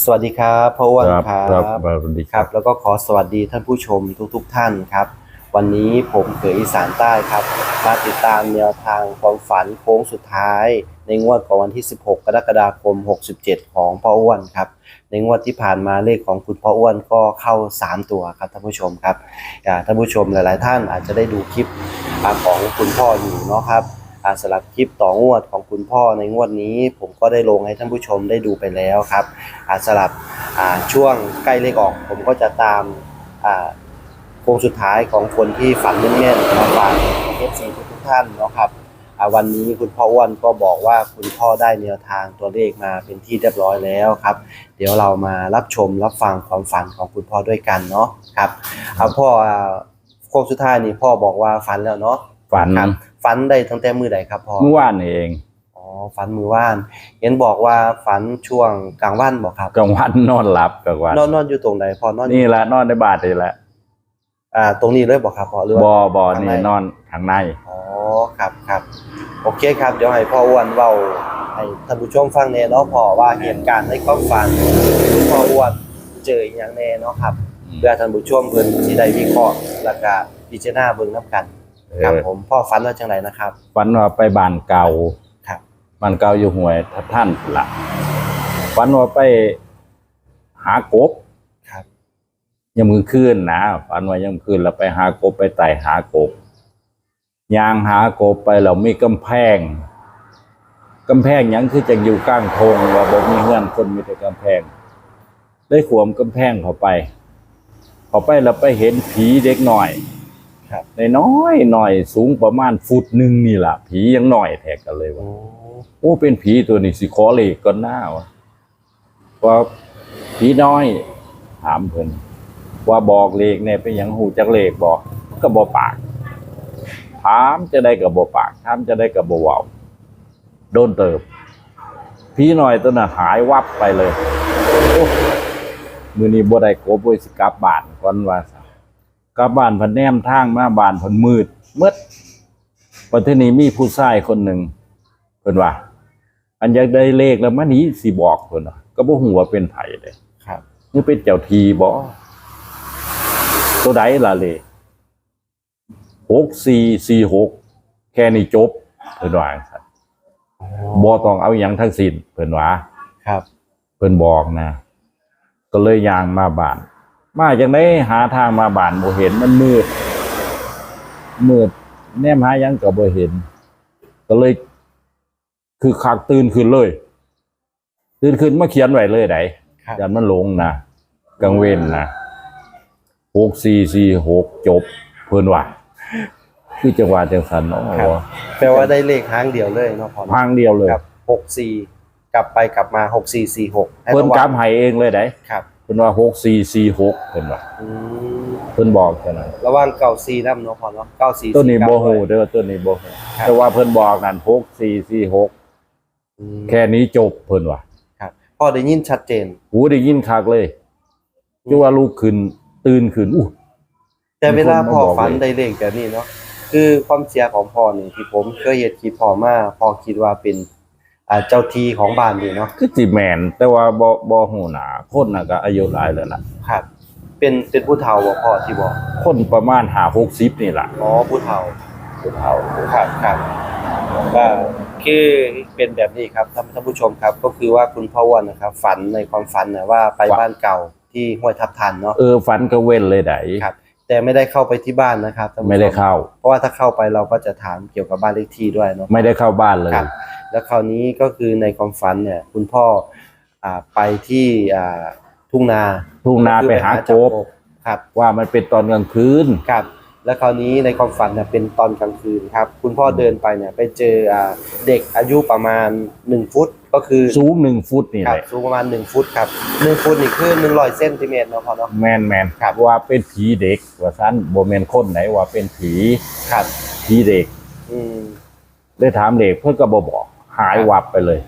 สวัสดีครับพ่ออ้วนครับครับครับสวัสดีคครัรับบแล้วก็ขอสวัสดีท่านผู้ชมทุกๆทท่านครับ วันนี้ผมเขยอีสานใต้ครับ มาติดตามแนวทางความฝันโค้งสุดท้าย ในงวดของวันที่ 16 กรกฎาคม 67 ของพ่ออ้วนครับ ในงวดที่ผ่านมาเลขของคุณพ่ออ้วนก็เข้า 3 ตัวครับท่านผู้ชมครับอ่าท่านผู้ชมหลาย ๆ ท่านอาจจะได้ดูคลิปอ่าของคุณพ่ออยู่เนาะครับ อ่าสำหรับคลิปต่องวดของคุณพ่อในงวดนี้ ผมก็ได้ลงให้ท่านผู้ชมได้ดูไปแล้วครับอ่าสำหรับอ่าช่วงใกล้เลขออก ผมก็จะตามอ่าโค้งสุดท้ายของคนที่ฝันแม่นๆมาฝากเอฟซีทุกๆท่านเนาะครับอ่าวันนี้คุณพ่ออ้วนก็บอกว่าคุณพ่อได้แนวทางตัวเลขมาเป็นที่เรียบร้อยแล้วครับ เดี๋ยวเรามารับชมรับฟังความฝันของคุณพ่อด้วยกันเนาะครับเอาพ่ออ่าโค้งสุดท้ายนี่พ่อบอกว่าฝันแล้วเนาะฝันครับ ฝันได้ตั้งแต่มือใดครับพ่อเมื่อวานเองอ๋อฝันมือว่านเห็นบอกว่าฝันช่วงกลางวันบอกครับกลางวันนอนหลับกลางวันนอนนอนอยู่ตรงไหนพ่อนอนอยู่นี่แหละนอนในบ้านนี่แหละอ่า ตรงนี้เลยบอกครับพ่อหรือว่าบอบอข้างนี่ในนอนข้างในอ๋อครับครับโอเคครับ เดี๋ยวให้พ่ออ้วนเว้าให้ท่านผู้ชมฟังแน่เนาะพ่อว่าเหตุการณ์ในความฝันที่พ่ออ้วนเจออหย่างแน่เนาะครับเพื่อท่านผู้ชมเพิ่นสิได้วิเคราะห์แล้วก็พิจารณาเบิ่งนํกันเอ ครับอผมพ่อฝันว่าจังไดนะครับ ฝันว่าไปบ้านเก่าครับบ้านเก่าอยู่ห้วยทับท่านพุ่นละฝันว่าไปหากบครับยังมือคืนนะฝันว่ายังมือคืนแล้วไปหากบไปไต่หากบยางหากบไปแล้วมีกำแพงกำแพงหยังคือจะอยู่กลางทงว่าบ่มีเฮือนคนมีแต่กำแพง ได้ขวมกำแพงเข้าไปเข้าไปแล้วไปเห็นผีเด็กหน่อย ครับในน้อยหน่อยสูงประมาณฟุตหนึ่งนี่ล่ะผียังหน่อยแทกกันเลยโอ้ว่าโอ้เป็นผีตัวนี้สิขอเลขก่อนหน้าวะว่าผีน้อย ถามเพิ่นว่าบอกเลขเนี่ยเป็นหยังหูจักเลขบอกก็บ่ปากถามจะได้กับบ่ปากถามจะได้กับบ่เว้าโดนเติบผีน้อยตัวน่ะหายวับไปเลยโอ้มือนี้บ่ได้กบบ่สิกลับบ้านก่อนว่าซะ กลับบ้านเพันแนมทางมาบ้านเพันมืดมืดปัจจุบันมีผู้ชายคนหนึ่งเพิ่นว่า อันอยากได้เลขแล้วมันนี้สิบอกเพิ่นน่ะก็บ่ฮู้ว่าเป็นไผเลยครับนี่เป็นเจ้าทีบ่ตัวใดล่ะเลยหกสี่สี่หกแค่นี้จบเพิ่นว่าจังซั่นบ่ต้องเอาหยังทั้งสิ้นเพิ่นว่าครับ เพิ่นบอกนะ ก็เลยย่างมาบ้าน มาจังได๋หาทางมาบ้านบ่เห็นมันมืด มืดแนมหาหยังก็บ่เห็น ก็เลย คือคักตื่นขึ้นเลย ตื่นขึ้นมาเขียนไว้เลยไดครับยันมันลงนะกังเว้นนะหกสี่สี่หกจบ เพิ่นว่าคือจังหวะจังสันเนาะครับแปลว่าได้เลขหางเดียวเลยเนาะพ่อทางเดียวเลยครับ64กลับไปกลับมา6446ให้เพิ่นระวังกำให้เองเลยได้ครับ เพิ่นว่าหกสี่สี่หกเพิ่นว่าอืมเพิ่นบอกแค่นั้นระหว่างเก่าซีน้ำเนาะพ่อเนาะเก้าสี่ตัวนี้สี่โบเก้าฮูด้วยเด้อตัวนี้โบฮูครับแต่ว่าเพิ่นบอกนั่นหกสี่สี่หกอืมแค่นี้จบเพิ่นว่าครับพ่อได้ยินชัดเจนหูได้ยินคักเลยจังว่าลูกขึ้นตื่นขึ้นอู้แต่เวลาพ่อมีคนมาบอกฝันเลยได้เลขแบบนี้เนาะคือความเสียของพ่อนี่ที่ผมเคยเห็นคลิปพ่อมาพ่อคิดว่าเป็นอ่า เจ้าทีของบ้านนี่เนาะคือสิแม่นแต่ว่าบ่บ่ฮู้หน้าคนน่ะก็อายุหลายแล้วล่ะครับ เป็นเป็นผู้เฒ่าบ่พ่อที่บอกคนประมาณ5 60นี่ล่ะอ๋อผู้เฒ่าผู้เฒ่าครับครับก็คือเป็นแบบนี้ครับท่านท่านผู้ชมครับ ก็คือว่าคุณพ่ออ้วนนะครับ ฝันในความฝันนะว่าไปบ้านเก่าที่ห้วยทับทันเนาะเออฝันก็เว้นเลยไดครับ แต่ไม่ได้เข้าไปที่บ้านนะครับท่านผู้ชไม่ได้เข้า เพราะว่าถ้าเข้าไปเราก็จะถามเกี่ยวกับบ้านเลขที่ด้วยเนาะไม่ได้เข้าบ้านเลย ครับแล้วคราวนี้ก็คือในความฝันเนี่ย คุณพ่ออ่าไปที่อ่าทุ่งนาทุ่งนาไปหาจัโกบ ครับ ว่ามันเป็นตอนกลางคืน ครับ แล้วคราวนี้ในความฝันเนี่ยเป็นตอนกลางคืนครับ คุณพ่อเดินไปเนี่ยไปเจออ่าเด็กอายุประมาณ 1 ฟุตก็คือสูงหนึ่งฟุตนี่ครัเลบยสูงประมาณ 1 ฟุตครับ1ฟุตนี่คือ100เซนติเมตรเนาะพ่อเนาะแมนแมนครับว่าเป็นผีเด็กว่าสั้นโบแมนคนไหนว่าเป็นผีครับผีเด็ก อืม ได้ถามเด็กเพื่อนก็บบอกหายวับไปเลย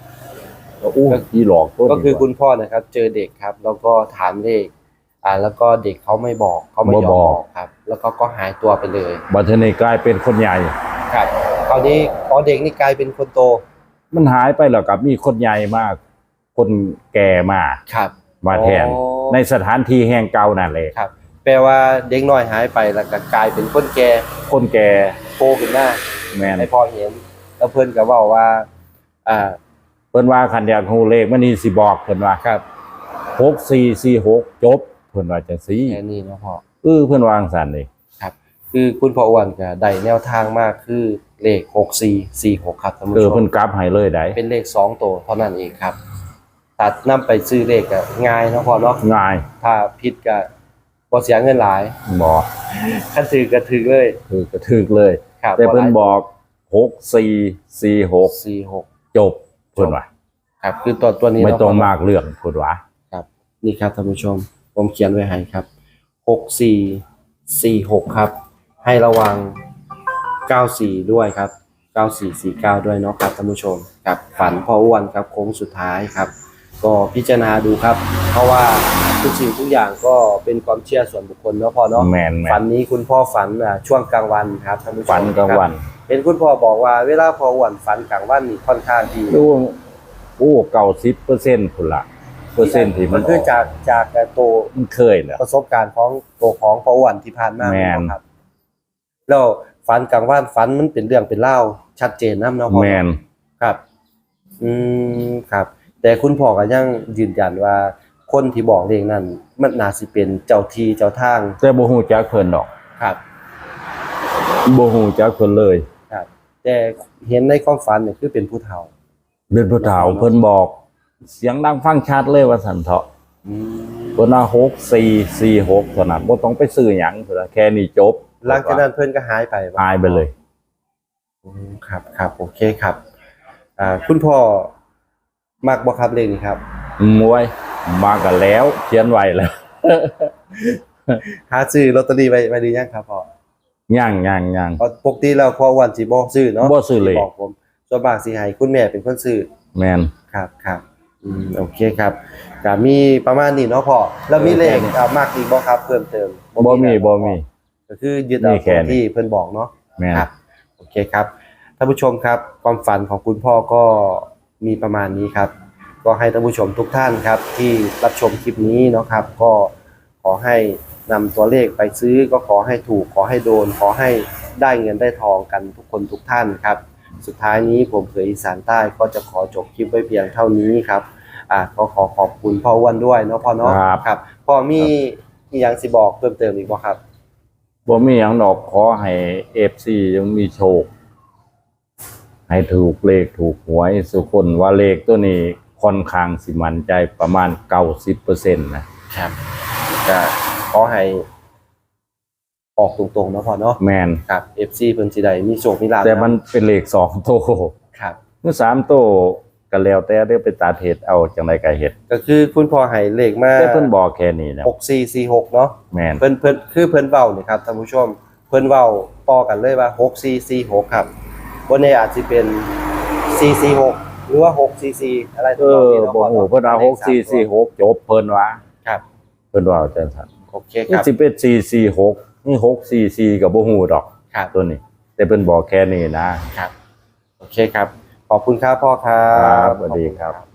ก็อู้ก็ ผีหลอกตัวนี้ก็คือคุณพ่อนะครับ เจอเด็กครับ แล้วก็ถามเลข อ่าแล้วก็เด็กเขาไม่บอกเขาไม่ยอมบอกครับ แล้วก็ก็หายตัวไปเลยบัตเทนกลายเป็นคนใหญ่ครับคราวนี้พอเด็กนี่กลายเป็นคนโต มันหายไปแล้วกับมีคนใหญ่มาก คนแก่มากครับ มาแทนอ๋อในสถานที่แห่งเก่านั่นแหละครับ แปลว่าเด็กน้อยหายไปแล้วก็กลายเป็นคนแก่คนแก่โตขึ้นมาแม่นให้พ่อเห็น แล้วเพิ่นก็เว้าว่าอ่าเพิ่นว่าคันอยากฮู้เลขมันนี่สิบอกเพิ่นว่าครับ6446จบ เพิ่นว่าจังซี่แค่นี้เนาะพ่อเออเพิ่นวาจั่งซั่นนี่คือคุณพ่ออ้วนก็ได้แนวทางมากคือเลข6446ครับท่านเอผู้อชเพิ่มนกลับให้เลยได้เป็นเลขสองตัวเท่านั้นเองครับ ตัดนํไปซื้อเลขก็ง่ายเนาะพ่อเนาะง่าย ถ้าผิดก็บ่เสียเงินหลายบ่คันถือก็ถือเลยคือกระทึกเลยครับแต่เพิ่นหลายบอก6446 46จบเพิ่นว่าครับ คือตัวตัวนี้ไม่เนาะต้องพ่เนะมากเรื่องเพิ่นว่าครับ นี่ครับท่านผู้ชม ผมเขียนไว้ให้ครับหกสี่สี่หกครับ ให้ระวังเก้าสี่ด้วยครับเก้าสี่สี่เก้าด้วยเนาะครับท่านผู้ชมครับฝันพ่ออ้วนครับโค้งสุดท้ายครับ ก็พิจารณาดูครับ เพราะว่าทุกสิ่งทุกอย่างก็เป็นความเชื่อส่วนบุคคลเนาะพ่อเนาะแม่นแม่ฝันนนี้คุณพ่อฝันอะช่วงกลางวันครับท่านผู้ชมฝันกลางวัน ครับเห็นคุณพ่อบอกว่าเวลาพ่ออ้วนฝันกลางวันนี่ค่อนข้างที่ดูโอ้90%พุ่นล่ะ เปอร์เซ็นต์ที่มันคือจากจากตัวมันเคยแล้ว ประสบการณ์ของตัวของพ่ออ้วนที่ผ่านมาแม่น ครับ แล้วฝันกลางวันฝันมันเป็นเรื่องเป็นเล่าวชัดเจนนะเนาะพ่อแม่นครับ อืมครับ แต่คุณพ่อก็ยังยืนยันว่าคนที่บอกเรื่องนั้น มันน่าสิเป็นเจ้าที่เจ้าทางแต่บ่ฮู้จักเพิ่นดอกครับ บ่ฮู้จักเพิ่นเลยครับแต่เห็นในความฝันเนี่ยคือเป็นผู้เฒ่า เป็นผู้เฒ่าเพิ่นบอก เสียงดังฟังชัดเลยว่าซั่นเถาะอืมเพิ่นว่า6446เท่านั้นบ่ต้องไปซื้อหยังเพิ่นว่าแค่นี้จบหลังจากนั้นเพื่อนก็หายไปบ่หายไปเลยอืมครับครับโอเคครับอ่าคุณพ่อมักบ่ครับเลขนี้ครับมวยมากันแล้วเขียนไว้แล้ว หาซื้อลอตเตอรี่ไว้ไว้หรือยังครับพ่อย่างย่างย่างเพราะปกติแล้วพ่อวันสิบ่ซื้อเนาะบ่ซื้อเลยที่บอกผมส่วนมากสิให้คุณแม่เป็นคนซื้อแม่นครับครับ อืมโอเคครับก็มีประมาณนี้เนาะพ่อแล้วมีเลขอ่ามากอีกบ่ครับเพิ่มเติมบ่มีแล้วบ่มี ก็คือยึดเอามีแค่ตรงนี้ที่เพิ่นบอกเนาะแม่นครับโอเคครับท่านผู้ชมครับ ความฝันของคุณพ่อก็มีประมาณนี้ครับ ก็ให้ท่านผู้ชมทุกท่านครับ ที่รับชมคลิปนี้เนาะครับ ก็ขอให้นำตัวเลขไปซื้อก็ขอให้ถูกขอให้โดน ขอให้ได้เงินได้ทองกันทุกคนทุกท่านครับ สุดท้ายนี้ผมเผยอีสานใต้ก็จะขอจบคลิปไว้เพียงเท่านี้ครับอ่าก็ขอขอบคุณพ่ออ้วนด้วยเนาะพ่อเนาะครับ ครับพ่อมีมีหยังสิบอกเพิ่มเติมอีกบ่ครับ บ่มีหยังดอกขอให้ FC ยังมีโชค ให้ถูกเลขถูกหวยสุคนว่าเลขตัวนี้ค่อนข้างสิมั่นใจประมาณ90%นะครับ ก็ขอให้ ออกตรงๆเนาะพ่อเนาะแม่นครับ FC เพิ่นสิได้มีโชคมีลาภแต่มันเป็นเลขสองโตวครับเมื่อสามโตวก็แล้วแต่ได้ไปตัดเหตุเอาจังไดก็เฮ็ดก็คือคุณพ่อให้เลขมาแต่เพิ่นบอกแค่นี้นะ6446เนาะแม่นเพิ่นเพิ่นคือเพิ่นเว้านี่ครับท่านผู้ชมเพิ่นเว้าต่อกันเลยว่า6446ครับบ่แน่อาจสิเป็น446หรือว่า644อะไรเอตัวอนี้เนาะบ่พ่อฮู้เนาะเพิ่นว่าเลขสมตัว6446จบเพิ่นว่าครับ เพิ่นว่าจังซั่นโอเคคนี่รับสิเป็น446 นี่644ก็บ่ฮู้ดอกครับตัวนี้ แต่เพิ่นบอกแค่นี้นะครับ โอเคครับ ขอบคุณครับพ่อครัครับบสวัสดีครับขอณ